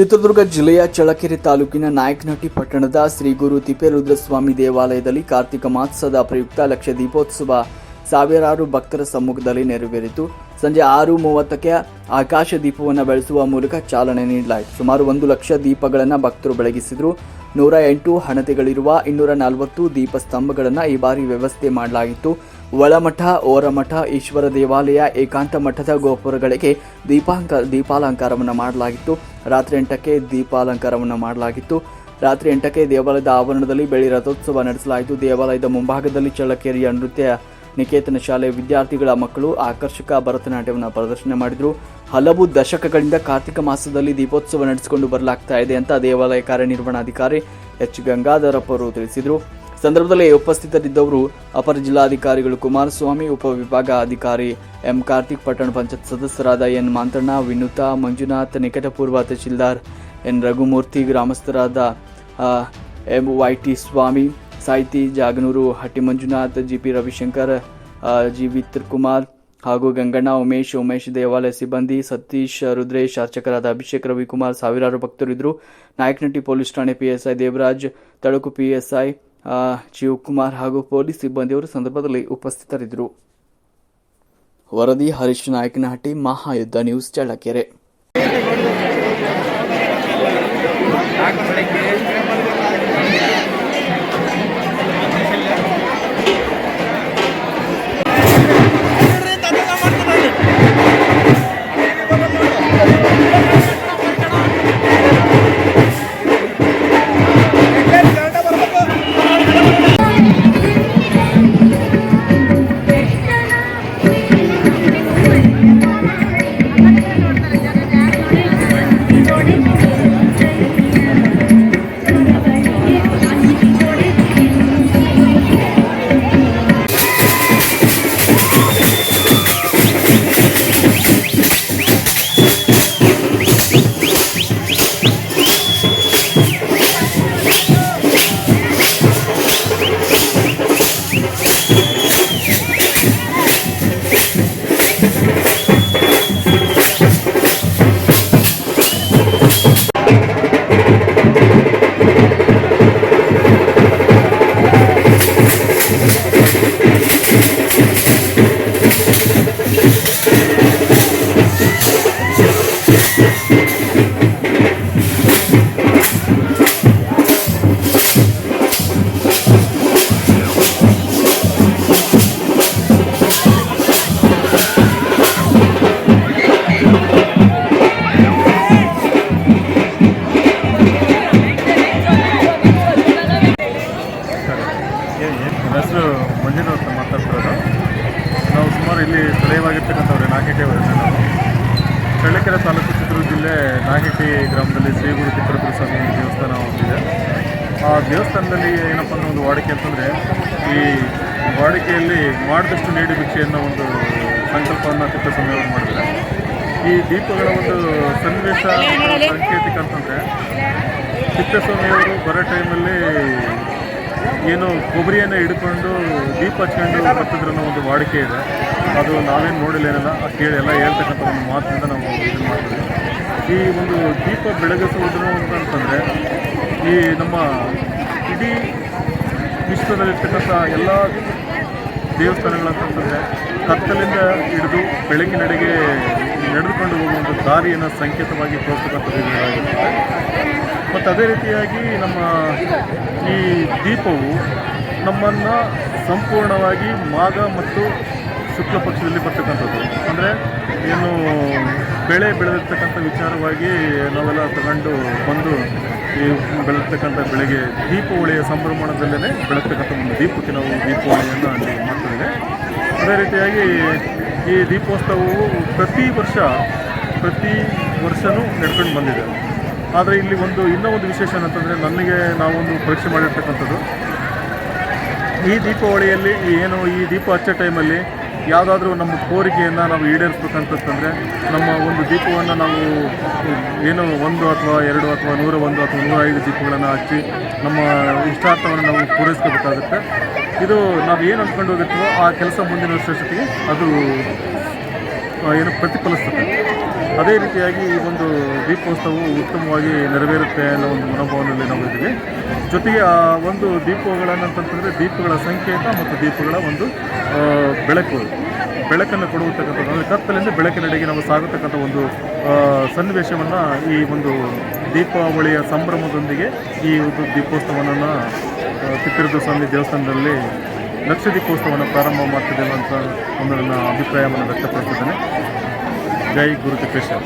ಚಿತ್ರದುರ್ಗ ಜಿಲ್ಲೆಯ ಚಳ್ಳಕೆರೆ ತಾಲೂಕಿನ ನಾಯಕನಹಟ್ಟಿ ಪಟ್ಟಣದ ಶ್ರೀ ಗುರು ತಿಪ್ಪೇರುದ್ರಸ್ವಾಮಿ ದೇವಾಲಯದಲ್ಲಿ ಕಾರ್ತಿಕ ಮಾಸದ ಪ್ರಯುಕ್ತ ಲಕ್ಷ ದೀಪೋತ್ಸವ ಸಾವಿರಾರು ಭಕ್ತರ ಸಮ್ಮುಖದಲ್ಲಿ ನೆರವೇರಿತು. ಸಂಜೆ ಆರು ಮೂವತ್ತಕ್ಕೆ ಆಕಾಶ ದೀಪವನ್ನು ಬೆಳೆಸುವ ಮೂಲಕ ಚಾಲನೆ ನೀಡಲಾಯಿತು. ಸುಮಾರು ಒಂದು ಲಕ್ಷ ದೀಪಗಳನ್ನು ಭಕ್ತರು ಬೆಳಗಿಸಿದರು. ನೂರ ಎಂಟು ಹಣತೆಗಳಿರುವ ಇನ್ನೂರ ನಲವತ್ತು ದೀಪ ಸ್ತಂಭಗಳನ್ನು ಈ ಬಾರಿ ವ್ಯವಸ್ಥೆ ಮಾಡಲಾಗಿತ್ತು. ಒಳಮಠ, ಓರಮಠ, ಈಶ್ವರ ದೇವಾಲಯ, ಏಕಾಂತ ಮಠದ ಗೋಪುರಗಳಿಗೆ ದೀಪಾಂಕ, ದೀಪಾಲಂಕಾರವನ್ನು ಮಾಡಲಾಗಿತ್ತು. ರಾತ್ರಿ ಎಂಟಕ್ಕೆ ದೀಪಾಲಂಕಾರವನ್ನು ಮಾಡಲಾಗಿತ್ತು. ರಾತ್ರಿ ಎಂಟಕ್ಕೆ ದೇವಾಲಯದ ಆವರಣದಲ್ಲಿ ಬೆಳಿ ರಥೋತ್ಸವ ನಡೆಸಲಾಯಿತು. ದೇವಾಲಯದ ಮುಂಭಾಗದಲ್ಲಿ ಚಳ್ಳಕೆರೆಯ ನೃತ್ಯ ನಿಕೇತನ ಶಾಲೆ ವಿದ್ಯಾರ್ಥಿಗಳ ಮಕ್ಕಳು ಆಕರ್ಷಕ ಭರತನಾಟ್ಯವನ್ನು ಪ್ರದರ್ಶನ ಮಾಡಿದರು. ಹಲವು ದಶಕಗಳಿಂದ ಕಾರ್ತಿಕ ಮಾಸದಲ್ಲಿ ದೀಪೋತ್ಸವ ನಡೆಸಿಕೊಂಡು ಬರಲಾಗ್ತಾ ಇದೆ ಅಂತ ದೇವಾಲಯ ಕಾರ್ಯನಿರ್ವಹಣಾಧಿಕಾರಿ ಎಚ್. ಗಂಗಾಧರಪ್ಪ ಅವರು ತಿಳಿಸಿದರು. ಸಂದರ್ಭದಲ್ಲಿ ಉಪಸ್ಥಿತರಿದ್ದವರು ಅಪರ ಜಿಲ್ಲಾಧಿಕಾರಿಗಳು ಕುಮಾರಸ್ವಾಮಿ ಉಪವಿಭಾಗ ಅಧಿಕಾರಿ ಎಂ ಕಾರ್ತಿಕ್ ಪಟ್ಟಣ ಪಂಚಾಯತ್ ಸದಸ್ಯರಾದ ಎನ್ ಮಾಂತಣ್ಣ, ವಿನುತಾ, ಮಂಜುನಾಥ್, ನಿಕಟಪೂರ್ವ ತಹಶೀಲ್ದಾರ್ ಎನ್ ರಘುಮೂರ್ತಿ, ಗ್ರಾಮಸ್ಥರಾದ ಎಂ ವೈ ಟಿ ಸ್ವಾಮಿ, ಸಾಹಿತಿ Jaganur Hatti Manjunath G P Ravishankar G V Kumar ಹಾಗೂ ಗಂಗಣ್ಣ, ಉಮೇಶ್ ಉಮೇಶ್ ದೇವಾಲಯ ಸಿಬ್ಬಂದಿ, ಸತೀಶ್, ರುದ್ರೇಶ್, ಅರ್ಚಕರಾದ ಅಭಿಷೇಕ್ ರವಿಕುಮಾರ್ ಸಾವಿರಾರು ಭಕ್ತರು ಇದ್ದರು ನಾಯಕನಹಟ್ಟಿ ಪೊಲೀಸ್ ಠಾಣೆ ಪಿಎಸ್ಐ ದೇವರಾಜ್, ತಳಕು ಪಿಎಸ್ಐ ಶಿವಕುಮಾರ್ ಹಾಗೂ ಪೊಲೀಸ್ ಸಿಬ್ಬಂದಿಯವರು ಸಂದರ್ಭದಲ್ಲಿ ಉಪಸ್ಥಿತರಿದ್ದರು. ವರದಿ ಹರೀಶ್ ನಾಯಕನಹಟ್ಟಿ ಮಹಾಯುದ್ಧ ನ್ಯೂಸ್ ಚಳ್ಳಕೆರೆ. ಮಾತಾಡ್ತಿರೋದು ನಾವು ಸುಮಾರು ಇಲ್ಲಿ ಸ್ಥಳೀಯವಾಗಿರ್ತಕ್ಕಂಥವ್ರೆ ನಾಗೇಟಿಯವರು ನಾವು ಚಳ್ಳಕೆರೆ ತಾಲೂಕು ಚಿತ್ರದುರ್ಗ ಜಿಲ್ಲೆ ನಾಗೇಟಿ ಗ್ರಾಮದಲ್ಲಿ ಶ್ರೀ ಗುರು ತಿಪ್ಪರಪುರ ಸ್ವಾಮಿ ದೇವಸ್ಥಾನ ಹೊಂದಿದೆ ಆ ದೇವಸ್ಥಾನದಲ್ಲಿ ಏನಪ್ಪ ಅನ್ನೋ ಒಂದು ವಾಡಿಕೆ ಅಂತಂದರೆ, ಈ ವಾಡಿಕೆಯಲ್ಲಿ ಮಾಡಿದಷ್ಟು ನೀಡಿ ಭಿಕ್ಷೆ ಅನ್ನೋ ಒಂದು ಸಂಕಲ್ಪವನ್ನು ಅವರು ಮಾಡಿದ್ದಾರೆ. ಈ ದೀಪಗಳ ಒಂದು ಸನ್ನಿವೇಶ ಸಾಂಕೇತಿಕ ಅಂತಂದರೆ ತಿಪ್ಪೇಸ್ವಾಮಿಯವರು ಬರೋ ಟೈಮಲ್ಲಿ ಏನು ಕೊಬ್ಬರಿಯನ್ನು ಹಿಡ್ಕೊಂಡು ದೀಪ ಹಚ್ಕೊಂಡು ಬರ್ತಿದ್ರು ಒಂದು ವಾಡಿಕೆ ಇದೆ. ಅದು ನಾವೇನು ನೋಡಿಲ್ಲ ಏನಿಲ್ಲ. ಕೇಳಿ ಎಲ್ಲ ಹೇಳ್ತಕ್ಕಂಥ ಒಂದು ಮಾತಿನಿಂದ ನಾವು ಇದು ಮಾಡ್ತೀವಿ. ಈ ಒಂದು ದೀಪ ಬೆಳಗಿಸುವುದು ಅಂತಂತಂದರೆ ಈ ನಮ್ಮ ಇಡೀ ವಿಶ್ವದಲ್ಲಿರ್ತಕ್ಕಂಥ ಎಲ್ಲ ದೇವಸ್ಥಾನಗಳಂತಂದರೆ ಕತ್ತಲಿಂದ ಹಿಡಿದು ಬೆಳಕಿನೆಡೆಗೆ ನಡೆದುಕೊಂಡು ಹೋಗುವಂಥ ದಾರಿಯನ್ನು ಸಂಕೇತವಾಗಿ ತೋರಿಸ್ತಕ್ಕಂಥದ್ದು ಮತ್ತು ಅದೇ ರೀತಿಯಾಗಿ ನಮ್ಮ ಈ ದೀಪವು ನಮ್ಮನ್ನು ಸಂಪೂರ್ಣವಾಗಿ ಮಾಗ ಮತ್ತು ಶುಕ್ಲ ಪಕ್ಷದಲ್ಲಿ ಬರ್ತಕ್ಕಂಥದ್ದು. ಅಂದರೆ ಏನು ಬೆಳೆ ಬೆಳೆದಿರ್ತಕ್ಕಂಥ ವಿಚಾರವಾಗಿ ನಾವೆಲ್ಲ ತಗೊಂಡು ಬಂದು ಈ ಬೆಳೆದಿರ್ತಕ್ಕಂಥ ಬೆಳೆಗೆ ದೀಪಾವಳಿಯ ಸಂಭ್ರಮಣದಲ್ಲೇ ಬೆಳೆಸ್ತಕ್ಕಂಥ ಒಂದು ದೀಪಕ್ಕೆ ನಾವು ದೀಪಾವಳಿಯನ್ನು ಅಲ್ಲಿ ಮಾಡ್ತಿದ್ದೇವೆ ಅದೇ ರೀತಿಯಾಗಿ ಈ ದೀಪೋತ್ಸವವು ಪ್ರತಿ ವರ್ಷ, ಪ್ರತಿ ವರ್ಷವೂ ನಡ್ಕೊಂಡು ಬಂದಿದೆ. ಆದರೆ ಇಲ್ಲಿ ಒಂದು ಇನ್ನೂ ಒಂದು ವಿಶೇಷ ಏನಂತಂದರೆ ನನಗೆ ನಾವೊಂದು ಪರೀಕ್ಷೆ ಮಾಡಿರ್ತಕ್ಕಂಥದ್ದು. ಈ ದೀಪಾವಳಿಯಲ್ಲಿ ಏನು ಈ ದೀಪ ಹಚ್ಚೋ ಟೈಮಲ್ಲಿ ಯಾವುದಾದ್ರೂ ನಮ್ಮ ಕೋರಿಕೆಯನ್ನು ನಾವು ಈಡೇರಿಸ್ಬೇಕಂತಂದರೆ ನಮ್ಮ ಒಂದು ದೀಪವನ್ನು ನಾವು ಏನು ಒಂದು ಅಥವಾ ಎರಡು ಅಥವಾ ನೂರ ಒಂದು ಅಥವಾ ನೂರ ಐದು ದೀಪಗಳನ್ನು ಹಚ್ಚಿ ನಮ್ಮ ಇಷ್ಟಾರ್ಥವನ್ನು ನಾವು ಪೂರೈಸ್ಕೋಬೇಕಾಗುತ್ತೆ. ಇದು ನಾವು ಏನು ಅಂದ್ಕೊಂಡು ಹೋಗಿರ್ತೀವೋ ಆ ಕೆಲಸ ಮುಂದಿನ ವರ್ಷ ಅದು ಏನು ಪ್ರತಿಫಲಿಸ್ತದೆ ಅದೇ ರೀತಿಯಾಗಿ ಈ ಒಂದು ದೀಪೋತ್ಸವವು ಉತ್ತಮವಾಗಿ ನೆರವೇರುತ್ತೆ ಅನ್ನೋ ಒಂದು ಮನೋಭಾವನೆಯಲ್ಲಿ ನಾವು ಇದ್ದೀವಿ. ಜೊತೆಗೆ ಆ ಒಂದು ದೀಪಗಳನ್ನಂತಂತಂದರೆ ದೀಪಗಳ ಸಂಕೇತ ಮತ್ತು ದೀಪಗಳ ಒಂದು ಬೆಳಕು. ಬೆಳಕನ್ನು ಕೊಡುವತಕ್ಕಂಥದ್ದು. ಅಂದರೆ ಕತ್ತಲಿಂದ ಬೆಳಕಿನಡೆಗೆ ನಾವು ಸಾಗತಕ್ಕಂಥ ಒಂದು ಸನ್ನಿವೇಶವನ್ನು ಈ ಒಂದು ದೀಪಾವಳಿಯ ಸಂಭ್ರಮದೊಂದಿಗೆ ಈ ಒಂದು ದೀಪೋತ್ಸವವನ್ನು ಚಿತ್ರದುರ್ಗ ಸ್ವಾಮಿ ದೇವಸ್ಥಾನದಲ್ಲಿ ಲಕ್ಷ ದೀಪೋತ್ಸವವನ್ನು ಪ್ರಾರಂಭ ಮಾಡ್ತಿದ್ದೇವೆ ಅಂತ ಒಂದು ನನ್ನ ಅಭಿಪ್ರಾಯವನ್ನು ವ್ಯಕ್ತಪಡಿಸಿದ್ದೇನೆ. ಜೈ ಗುರು ತಿಪ್ಪೇಶ್ವರ.